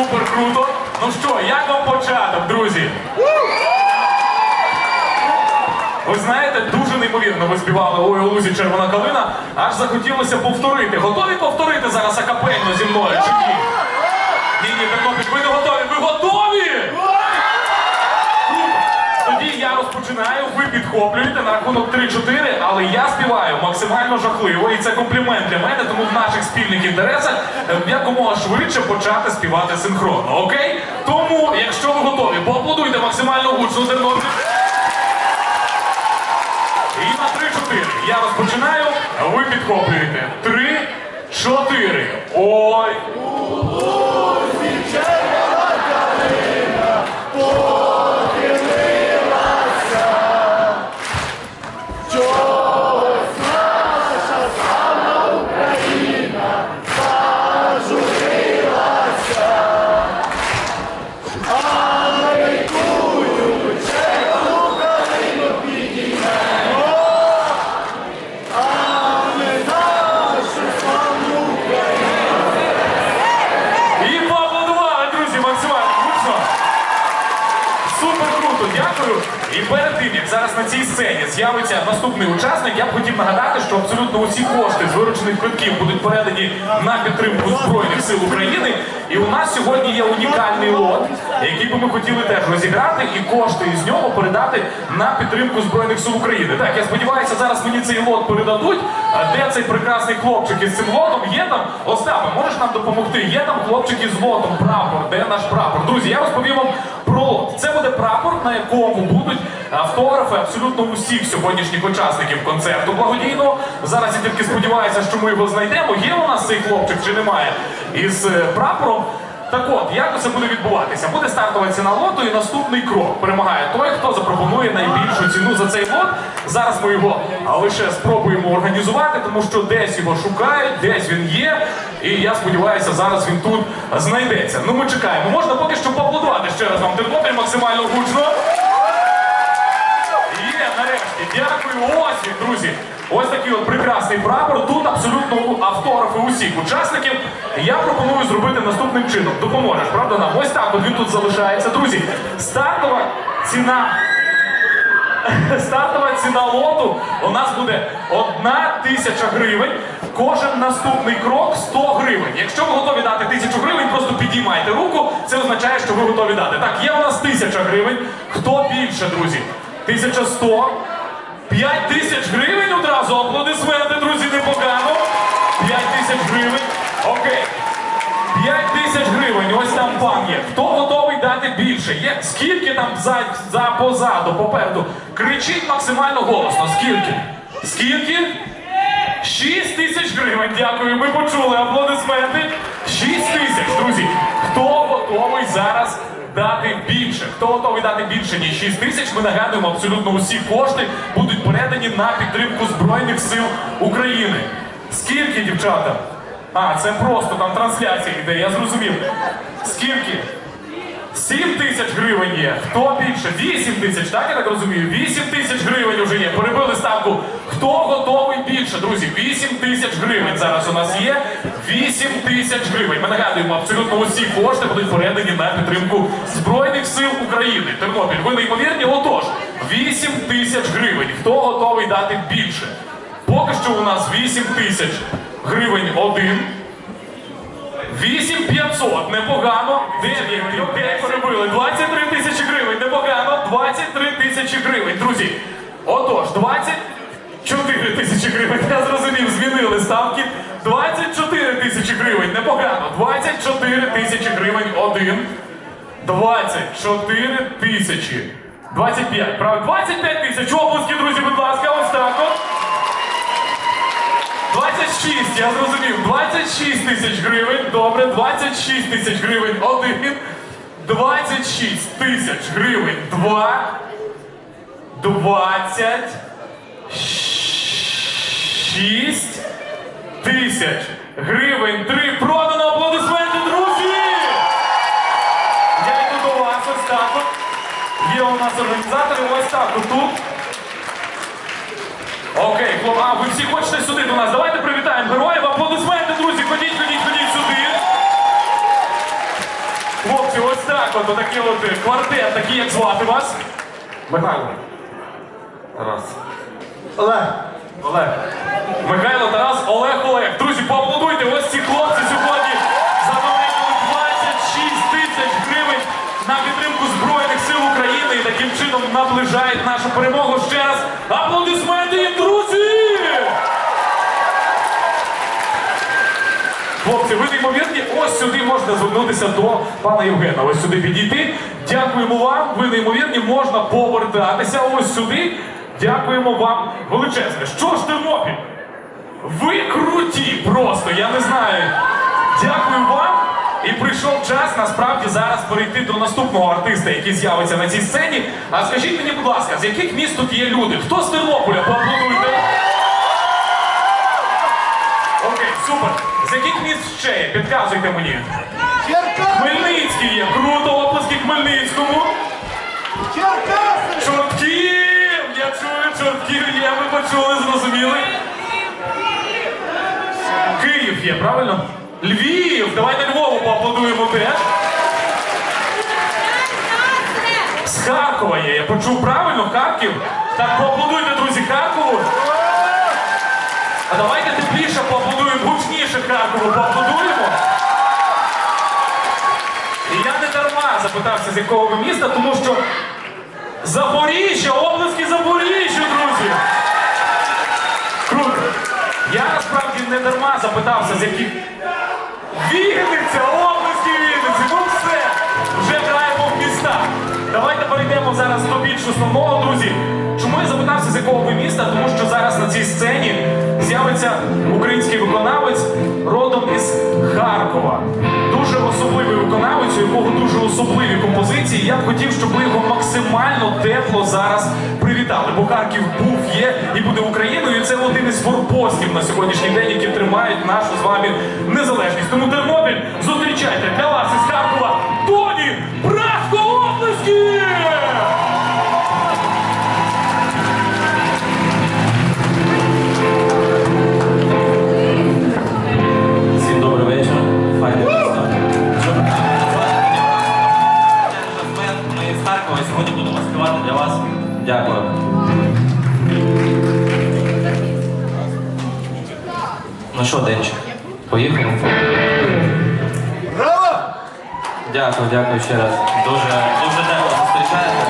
Супер круто! Ну що, як вам початок, друзі? Ви знаєте, дуже неймовірно ви співали ой у лузі червона калина, аж захотілося повторити. Готові повторити зараз акапельно зі мною чи ні? Ні, ні, ви не готові. Ви готові? Тоді я розпочинаю, підхоплюєте на рахунок 3-4, але я співаю максимально жахливо, і це комплімент для мене, тому в наших спільних інтересах е, якомога швидше почати співати синхронно. Окей? Тому, якщо ви готові, поаплодуйте максимально гучно Тернопіль. І на 3-4. Я розпочинаю, ви підхоплюєте. 3-4. Ой. З'явиться наступний учасник, я б хотів нагадати, що абсолютно усі кошти з виручених квитків будуть передані на підтримку Збройних сил України. І у нас сьогодні є унікальний лот, який би ми хотіли теж розіграти, і кошти із нього передати на підтримку Збройних сил України. Так, я сподіваюся, зараз мені цей лот передадуть. А Де цей прекрасний хлопчик із цим лотом? Є там Остапе, можеш нам допомогти? Є там хлопчики з лотом, прапор. Де наш прапор? Друзі, я розповім вам про лот. Це буде прапор, на якому будуть автографи абсолютно усіх сьогоднішніх учасників концерту благодійного. Зараз я тільки сподіваюся, що ми його знайдемо. Є у нас цей хлопчик чи немає із е, прапором. Так от, як це буде відбуватися? Буде стартова ціна лоту і наступний крок. Перемагає той, хто запропонує найбільшу ціну за цей лот. Зараз ми його лише спробуємо організувати, тому що десь його шукають, десь він є. І я сподіваюся, зараз він тут знайдеться. Ну ми чекаємо. Можна поки що поаплодувати ще раз вам Тернопіль максимально гучно. Є, нарешті, дякую. Ось він, друзі. Ось такий от прекрасний прапор. Тут абсолютно автографи усіх учасників. Я пропоную зробити наступним чином. Допоможеш, правда нам? Ось так от він тут залишається. Друзі, стартова ціна. Стартова ціна лоту у нас буде одна тисяча гривень. Кожен наступний крок 100 гривень. Якщо ви готові дати тисячу гривень, просто підіймайте руку. Це означає, що ви готові дати. Так, є у нас тисяча гривень. Хто більше, друзі? 1100. 5 тисяч гривень одразу. Аплодисменти, друзі, непогано. 5 тисяч гривень. Окей. 5 тисяч гривень, ось там пан є. Хто готовий дати більше? Є скільки там за, за позаду, попереду? Кричіть максимально голосно. Скільки? Скільки? 6 тисяч гривень. Дякую. Ми почули аплодисменти. 6 тисяч, друзі. Хто готовий зараз дати більше? Хто готовий дати більше, ніж 6 тисяч? Ми нагадуємо, абсолютно усі кошти будуть передані на підтримку Збройних сил України. Скільки, дівчата? А, це просто там трансляція йде, я зрозумів. Скільки? 7 тисяч гривень є. Хто більше? 8 тисяч, так я так розумію? 8 тисяч гривень вже є. Перебили ставку. Хто готовий більше, друзі? 8 тисяч гривень зараз у нас є. 8 тисяч гривень. Ми нагадуємо, абсолютно усі кошти будуть передані на підтримку Збройних сил України. Тернопіль, ви неймовірні? Отож, 8 тисяч гривень. Хто готовий дати більше? Поки що у нас 8 тисяч гривень один. 8500, непогано. 9 людей перебили. 23 тисячі гривень, непогано. 23 тисячі гривень, друзі. Отож, 24 тисячі гривень. Я зрозумів, змінили ставки. 24 тисячі гривень, непогано. 24 тисячі гривень один. 24 тисячі. 25, правильно? 25 тисяч. Обласки, друзі, будь ласка, ось так от. 26, я зрозумів. 26 тисяч гривень. Добре, 26 тисяч гривень один. 26 тисяч гривень два. 26 тисяч гривень три. Продано аплодисменти, друзі! Я йду до вас ось так от. Є у нас організатори, ось так от тут. хлопці, а ви всі хочете сюди до нас. Давайте привітаємо героїв. Аплодисменти, друзі, ходіть, ходіть, ходіть сюди. Хлопці, ось так, от такий от е, квартет, такий, як звати вас. Михайло. Тарас. Олег. Олег. Михайло, Тарас, Олег, Олег. Друзі, поаплодуйте, ось ці хлопці сьогодні задонатили 26 тисяч гривень на підтримку Збройних сил України і таким чином наближають нашу перемогу. Ще раз аплодисменти їм, друзі! Хлопці, ви неймовірні, ось сюди можна звернутися до пана Євгена. Ось сюди підійти. Дякуємо вам. Ви неймовірні, можна повертатися ось сюди. Дякуємо вам величезне. Що ж Тернопіль? Ви круті просто, я не знаю. Дякую вам. І прийшов час насправді зараз перейти до наступного артиста, який з'явиться на цій сцені. А скажіть мені, будь ласка, з яких міст тут є люди? Хто з Тернополя? Поаплодуйте. Окей, супер. З яких міст ще є? Підказуйте мені. Хмельницький є. Круто, оплески Хмельницькому. Чортків! Чортків є, ви почули, зрозуміли. Київ є, правильно? Львів! Давайте Львову поаплодуємо теж. З Харкова є, я почув правильно, Харків. Так, поаплодуйте, друзі, Харкову. А давайте тепліше поаплодуємо, гучніше Харкову поаплодуємо. І я не дарма запитався, з якого ви міста, тому що Запоріжжя, обласки Запоріжжя, друзі! Круто! Я насправді не дарма запитався, з яких. Вінниця, обласки Вінниці, ну все! Вже граємо в міста. Давайте перейдемо зараз до більш основного, друзі. Чому я запитався, з якого ви міста? Тому що зараз на цій сцені з'явиться український виконавець родом із Харкова. Дуже особливий виконавець, у дуже особливі композиції. Я б хотів, щоб ви його максимально тепло зараз привітали. Бо Харків був, є і буде Україною. І це один із форпостів на сьогоднішній день, які тримають нашу з вами незалежність. Тому Тернопіль зустрічайте для вас із Харкова Ну що, Денчик, поїхали? Браво! Дякую, дякую ще раз. Дуже, дуже тепло зустрічаєте.